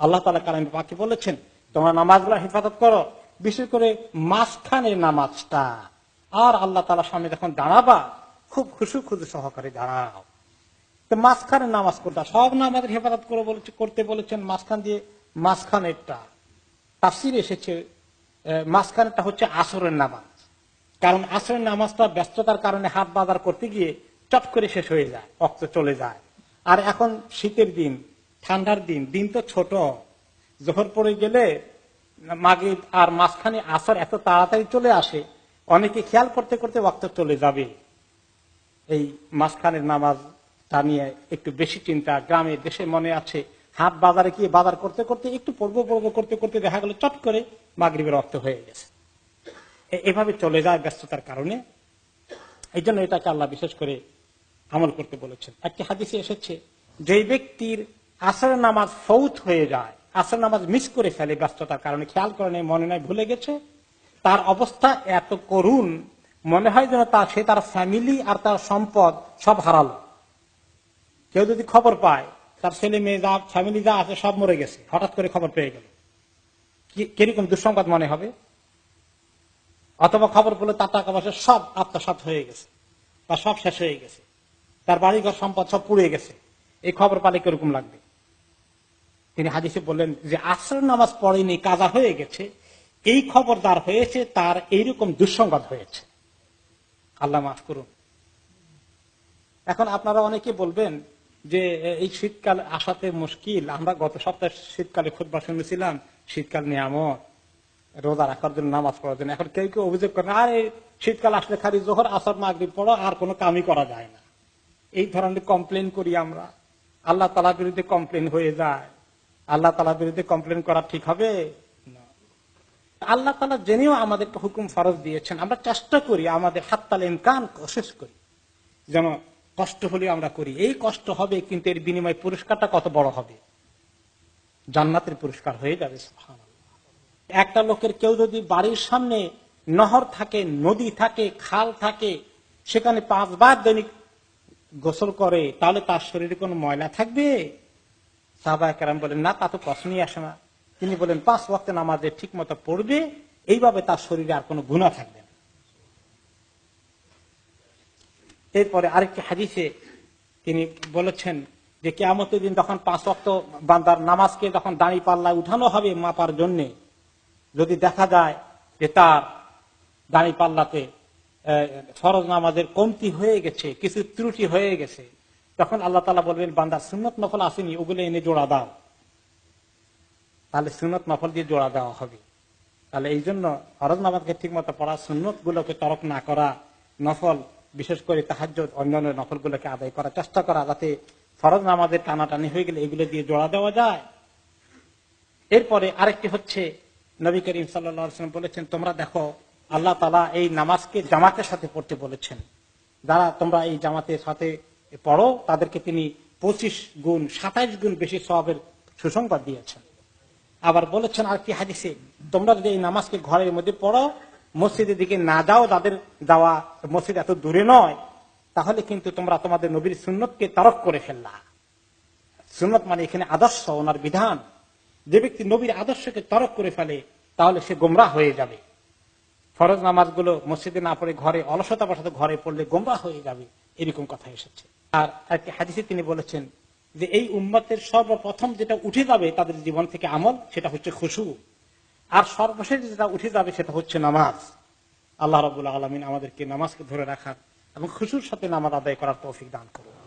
আল্লাহ তালা কালাম পাকে বলেছেন, তোমরা নামাজগুলো হেফাজত করো, বিশেষ করে মাঝখানের নামাজটা। আর আল্লাহ তালার সামনে যখন দাঁড়াবা, খুব খুশু খুশু সহকারে দাঁড়াও। তো মাঝখানে নামাজ করতে সব নামাজের হেফাজত করে বলেছে, করতে বলেছেন, মাঝখান দিয়ে মাঝখানেরটা। তাফসির এসেছে মাঝখানেরটা হচ্ছে আসরের নামাজ। কারণ আসরের নামাজটা ব্যস্ততার কারণে হাত বাজার করতে গিয়ে চট করে শেষ হয়ে যায় রক্ত চলে যায়। আর এখন শীতের দিন ঠান্ডার দিন দিন তো ছোট। জোহর পড়ে গেলে মাগে আর মাঝখানে আসর এত তাড়াতাড়ি চলে আসে, অনেকে খেয়াল করতে করতে রক্ত চলে যাবে। এই মাঝখানের নামাজটা নিয়ে একটু বেশি চিন্তা, গ্রামে, দেশে মনে আছে, হাট বাজারে গিয়ে বাজার করতে করতে, একটু পর্ব পর্ব করতে করতে দেখা গেল, চট করে মাগরীবের রক্ত হয়ে গেছে। এভাবে চলে যায় ব্যস্ততার কারণে। এই জন্য এটাকে আল্লাহ বিশেষ করে আমল করতে বলেছেন। একটি হাদিসে এসেছে যে ব্যক্তির আসর নামাজ ফৌত হয়ে যায়। আসর নামাজ মিস করে ফেলে ব্যস্ততার কারণে। খেয়াল করে নেই মনে নাই, ভুলে গেছে? তার অবস্থা এত করুণ, মনে হয় যেন তার সে তার ফ্যামিলি আর তার সম্পদ সব হারালো। কেউ যদি খবর পায়, তার ছেলে মেয়ে যা ফ্যামিলি যা আছে সব মরে গেছে। হঠাৎ করে খবর পেয়ে গেল। কীরকম দুঃসংবাদ মনে হবে? অথবা খবর পেলে তার টাকা পয়সা সব আত্মসাত হয়ে গেছে বা সব শেষ হয়ে গেছে। তার বাড়িঘর সম্পদ সব পুড়ে গেছে। এই খবর পালে কীরকম লাগবে? তিনি হাদিসে বললেন যে আসর নামাজ পড়েনি, কাজা হয়ে গেছে। এই খবরদার হয়েছে, তার এইরকম দুঃসংবাদ হয়েছে। আল্লাহ মাফ করুন। এখন আপনারা অনেকে বলবেন যে এই শীতকাল আসাতে মুশকিল। আমরা গত সপ্তাহে শীতকালে খুদবা শুনেছিলাম, শীতকাল নিয়ামত, রোজা রাখার জন্য নামাজ পড়ার জন্য। এখন কেউ কেউ অভিযোগ করেন, আরে, শীতকাল আসলে খালি জোহর, আসার, মাগরিব পড়ো, আর কোনো কামই করা যায় না। এই ধরনের কমপ্লেন করি আমরা। আল্লাহ তালার বিরুদ্ধে কমপ্লেন হয়ে যায়। আল্লাহ তালার বিরুদ্ধে কমপ্লেন করা ঠিক হবে? আল্লাহ তালা জেনেও আমাদেরকে হুকুম ফরজ দিয়েছেন। আমরা চেষ্টা করি, আমাদের হাততাল ইমকান কোশেষ করি। যেন কষ্ট হলে আমরা করি। এই কষ্ট হবে, কিন্তু এর বিনিময় পুরস্কারটা কত বড় হবে? জান্নাতের পুরস্কার হয়ে যাবে একটা লোকের কেউ যদি বাড়ির সামনে নহর থাকে, নদী থাকে, খাল থাকে, সেখানে পাঁচবার দৈনিক গোসল করে, তাহলে তার শরীরে কোনো ময়লা থাকবে? সাহবা কেরাম বলেন, না, তা তো প্রশ্নই আসে না। তিনি বলেন, পাঁচ ওয়াক্ত নামাজে ঠিক মতো পড়বে, এইভাবে তার শরীরে আর কোনো গুণা থাকবে না। এরপরে আরেকটি হাদিসে তিনি বলেছেন যে, কেয়ামতের দিন তখন পাঁচ ওয়াক্ত বান্দার নামাজকে যখন দাঁড়িয়ে পাল্লায় উঠানো হবে মাপার জন্য, যদি দেখা যায় যে তার দাঁড়ি পাল্লাতে ফরজ নামাজের কমতি হয়ে গেছে, কিছু ত্রুটি হয়ে গেছে তখন আল্লাহ তালা বলবেন বান্দার সুন্নত নফল আসেনি, ওগুলো এনে জোড়া দাও। তাহলে সুন্নত নফল দিয়ে জোড়া দেওয়া হবে। তাহলে এই জন্য ফরজ নামাজকে ঠিক মতো পড়া সুন্নত গুলোকে তরক না করা, নফল, বিশেষ করে তাহাজ অন্যান্য নফল গুলোকে আদায় করার চেষ্টা করা, যাতে ফরজ নামাজের টানাটানি হয়ে গেলে এগুলো দিয়ে জোড়া দেওয়া যায়। এরপরে আরেকটি হচ্ছে, নবী করিম সাল্লাম বলেছেন, তোমরা দেখো, আল্লাহ তালা এই নামাজকে জামাতের সাথে পড়তে বলেছেন। যারা তোমরা এই জামাতের সাথে পড়ো তাদেরকে তিনি পঁচিশ গুণ, সাতাইশ গুণ বেশি সবের সুসংবাদ দিয়েছেন। আবার বলেছেন আর কি হাদিসে, তোমরা যদি এই নামাজকে ঘরের মধ্যে পড়ো, মসজিদের দিকে না যাও, তাদের যাওয়া মসজিদ এত দূরে নয়, তাহলে কিন্তু তোমরা তোমাদের নবীর সুন্নতকে তরক করে ফেললা। সুন্নত মানে এখানে আদর্শ, ওনার বিধান। যে ব্যক্তি নবীর আদর্শকে তরক করে ফেলে, তাহলে সে গোমরা হয়ে যাবে। ফরজ নামাজগুলো মসজিদে না পড়ে ঘরে অলসতা বসাতে ঘরে পড়লে গোমরা হয়ে যাবে, এরকম কথা এসেছে। আর একটি হাদিসে তিনি বলেছেন যে এই উম্মতের সর্বপ্রথম যেটা উঠে যাবে তাদের জীবন থেকে আমল, সেটা হচ্ছে খুশু। আর সর্বশেষ যেটা উঠে যাবে সেটা হচ্ছে নামাজ। আল্লাহ রবুল্লা আলমিন আমাদেরকে নামাজকে ধরে রাখার এবং খুশুর সাথে নামাজ আদায় করার তৌফিক দান করুন।